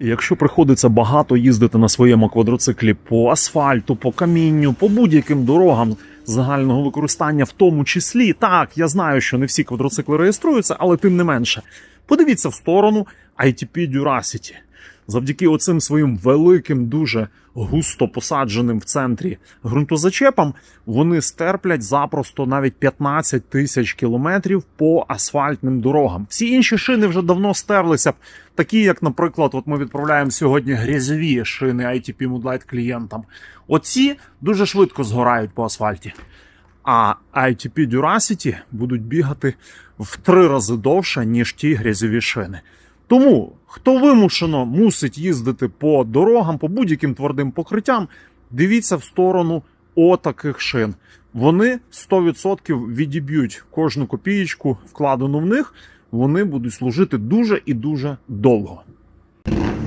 Якщо приходиться багато їздити на своєму квадроциклі по асфальту, по камінню, по будь-яким дорогам загального використання, в тому числі, так, я знаю, що не всі квадроцикли реєструються, але тим не менше, подивіться в сторону ITP Duracity. Завдяки оцим своїм великим, дуже густо посадженим в центрі ґрунтозачепам, вони стерплять запросто навіть 15 тисяч кілометрів по асфальтним дорогам. Всі інші шини вже давно стерлися б, такі як, наприклад, от ми відправляємо сьогодні грязьові шини ITP Moodlight клієнтам. Оці дуже швидко згорають по асфальті. А ITP Duracity будуть бігати в три рази довше, ніж ті грязьові шини. Тому, хто вимушено мусить їздити по дорогам, по будь-яким твердим покриттям, дивіться в сторону отаких шин. Вони 100% відіб'ють кожну копієчку, вкладену в них. Вони будуть служити дуже і дуже довго.